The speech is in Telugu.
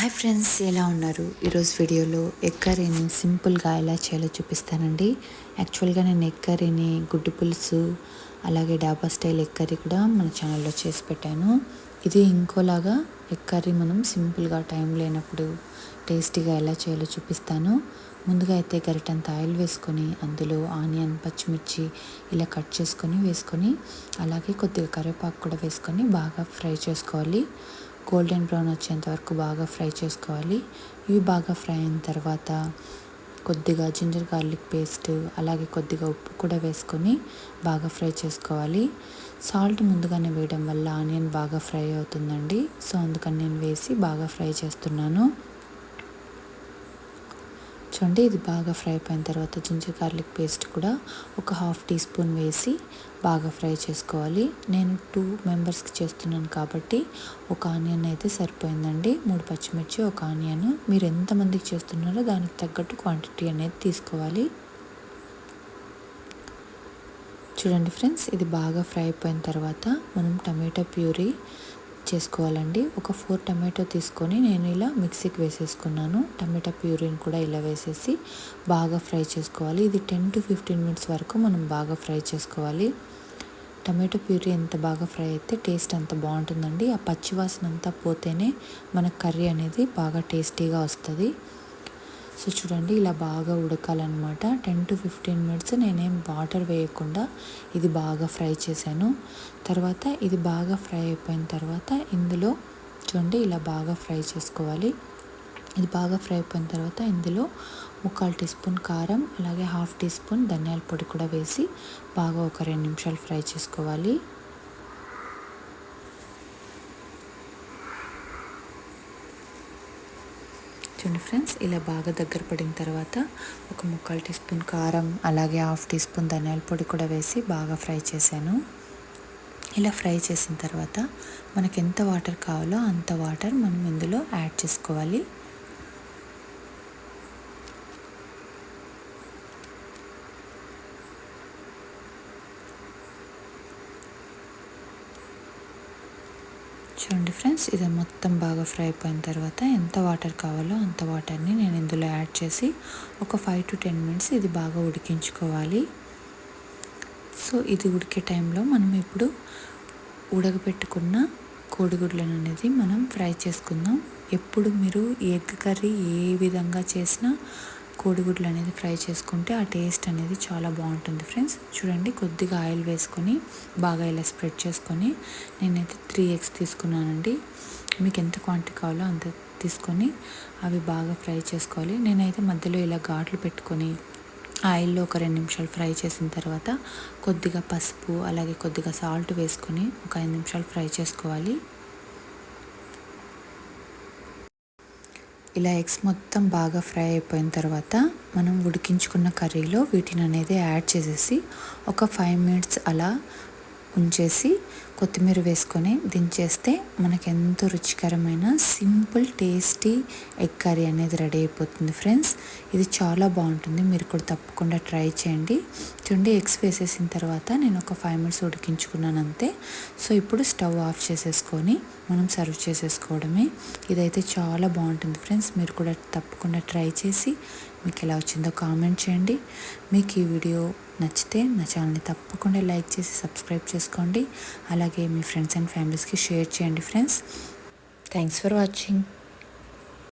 హాయ్ ఫ్రెండ్స్ ఎలా ఉన్నారు? ఈరోజు వీడియోలో ఎక్కరేని సింపుల్గా ఎలా చేయాలో చూపిస్తానండి. యాక్చువల్గా నేను ఎక్కరేని గుడ్డు పులుసు అలాగే డాబా స్టైల్ ఎక్కరి కూడా మన ఛానల్లో చేసి పెట్టాను. ఇది ఇంకోలాగా ఎగ్ కర్రీ మనం సింపుల్గా టైం లేనప్పుడు టేస్టీగా ఎలా చేయాలో చూపిస్తాను. ముందుగా అయితే గరిటంత ఆయిల్ వేసుకొని అందులో ఆనియన్ పచ్చిమిర్చి ఇలా కట్ చేసుకొని వేసుకొని అలాగే కొద్దిగా కరివేపాకు కూడా వేసుకొని బాగా ఫ్రై చేసుకోవాలి. గోల్డెన్ బ్రౌన్ వచ్చేంత వరకు బాగా ఫ్రై చేసుకోవాలి. ఇవి బాగా ఫ్రై అయిన తర్వాత కొద్దిగా జింజర్ గార్లిక్ పేస్ట్ అలాగే కొద్దిగా ఉప్పు కూడా వేసుకొని బాగా ఫ్రై చేసుకోవాలి. సాల్ట్ ముందుగానే వేయడం వల్ల ఆనియన్ బాగా ఫ్రై అవుతుందండి. సో అందుకని నేను వేసి బాగా ఫ్రై చేస్తున్నాను. చూడండి ఇది బాగా ఫ్రై అయిపోయిన తర్వాత జింజర్ గార్లిక్ పేస్ట్ కూడా ఒక హాఫ్ టీ స్పూన్ వేసి బాగా ఫ్రై చేసుకోవాలి. నేను టూ మెంబర్స్కి చేస్తున్నాను కాబట్టి ఒక ఆనియన్ అయితే సరిపోయిందండి. మూడు పచ్చిమిర్చి ఒక ఆనియన్. మీరు ఎంతమందికి చేస్తున్నారో దానికి తగ్గట్టు క్వాంటిటీ అనేది తీసుకోవాలి. చూడండి ఫ్రెండ్స్ ఇది బాగా ఫ్రై అయిపోయిన తర్వాత మనం టమాటో ప్యూరీ చేసుకోవాలండి. ఒక ఫోర్ టమాటో తీసుకొని నేను ఇలా మిక్సీకి వేసేసుకున్నాను. టమాటా ప్యూరీని కూడా ఇలా వేసేసి బాగా ఫ్రై చేసుకోవాలి. ఇది టెన్ టు ఫిఫ్టీన్ మినిట్స్ వరకు మనం బాగా ఫ్రై చేసుకోవాలి. టమాటో ప్యూరీ ఎంత బాగా ఫ్రై అయితే టేస్ట్ అంత బాగుంటుందండి. ఆ పచ్చివాసన అంతా పోతేనే మన కర్రీ అనేది బాగా టేస్టీగా వస్తుంది. సో చూడండి ఇలా బాగా ఉడకాలన్నమాట. టెన్ టు ఫిఫ్టీన్ మినిట్స్ నేనేం వాటర్ వేయకుండా ఇది బాగా ఫ్రై చేశాను. తర్వాత ఇది బాగా ఫ్రై అయిపోయిన తర్వాత ఇందులో చూడండి ఇలా బాగా ఫ్రై చేసుకోవాలి. ఇది బాగా ఫ్రై అయిపోయిన తర్వాత ఇందులో ముక్కాలు టీ స్పూన్ కారం అలాగే హాఫ్ టీ స్పూన్ ధనియాల పొడి కూడా వేసి బాగా ఒక రెండు నిమిషాలు ఫ్రై చేసుకోవాలి. చూడండి ఫ్రెండ్స్ ఇలా బాగా దగ్గర పడిన తర్వాత ఒక ముక్కాలు టీ స్పూన్ కారం అలాగే హాఫ్ టీ స్పూన్ ధనియాల పొడి కూడా వేసి బాగా ఫ్రై చేశాను. ఇలా ఫ్రై చేసిన తర్వాత మనకి ఎంత వాటర్ కావాలో అంత వాటర్ మనం ఇందులో యాడ్ చేసుకోవాలి. చూడండి ఫ్రెండ్స్ ఇది మొత్తం బాగా ఫ్రై అయిపోయిన తర్వాత ఎంత వాటర్ కావాలో అంత వాటర్ని నేను ఇందులో యాడ్ చేసి ఒక ఫైవ్ టు టెన్ మినిట్స్ ఇది బాగా ఉడికించుకోవాలి. సో ఇది ఉడికే టైంలో మనం ఇప్పుడు ఉడకబెట్టుకున్న కోడిగుడ్లను అనేది మనం ఫ్రై చేసుకుందాం. ఎప్పుడు మీరు ఎగ్ కర్రీ ఏ విధంగా చేసినా కోడిగుడ్లు అనేది ఫ్రై చేసుకుంటే ఆ టేస్ట్ అనేది చాలా బాగుంటుంది ఫ్రెండ్స్. చూడండి కొద్దిగా ఆయిల్ వేసుకొని బాగా ఇలా స్ప్రెడ్ చేసుకొని నేనైతే త్రీ ఎగ్స్ తీసుకున్నానండి. మీకు ఎంత క్వాంటిటీ కావాలో అంత తీసుకొని అవి బాగా ఫ్రై చేసుకోవాలి. నేనైతే మధ్యలో ఇలా ఘాట్లు పెట్టుకొని ఆయిల్లో ఒక రెండు నిమిషాలు ఫ్రై చేసిన తర్వాత కొద్దిగా పసుపు అలాగే కొద్దిగా సాల్ట్ వేసుకొని ఒక ఐదు నిమిషాలు ఫ్రై చేసుకోవాలి. ఇలా ఎగ్స్ మొత్తం బాగా ఫ్రై అయిపోయిన తర్వాత మనం ఉడికించుకున్న కర్రీలో వీటిని అనేది యాడ్ చేసేసి ఒక ఫైవ్ మినిట్స్ అలా ఉంచేసి కొత్తిమీర వేసుకొని దించేస్తే మనకి ఎంతో రుచికరమైన సింపుల్ టేస్టీ ఎగ్ కర్రీ అనేది రెడీ అయిపోతుంది ఫ్రెండ్స్. ఇది చాలా బాగుంటుంది. మీరు కూడా తప్పకుండా ట్రై చేయండి. చూడండి ఎగ్స్ వేసేసిన తర్వాత నేను ఒక ఫైవ్ మినిట్స్ ఉడికించుకున్నాను అంతే. సో ఇప్పుడు స్టవ్ ఆఫ్ చేసేసుకొని మనం సర్వ్ చేసేసుకోవడమే. ఇదైతే చాలా బాగుంటుంది ఫ్రెండ్స్. మీరు కూడా తప్పకుండా ట్రై చేసి మీకు ఎలా వచ్చిందో కామెంట్ చేయండి. మీకు ఈ వీడియో నచ్చితే నా ఛానల్ని తప్పకుండా లైక్ చేసి సబ్స్క్రైబ్ చేసుకోండి. అలాగే మీ ఫ్రెండ్స్ అండ్ ఫ్యామిలీస్కి షేర్ చేయండి ఫ్రెండ్స్. Thanks for watching.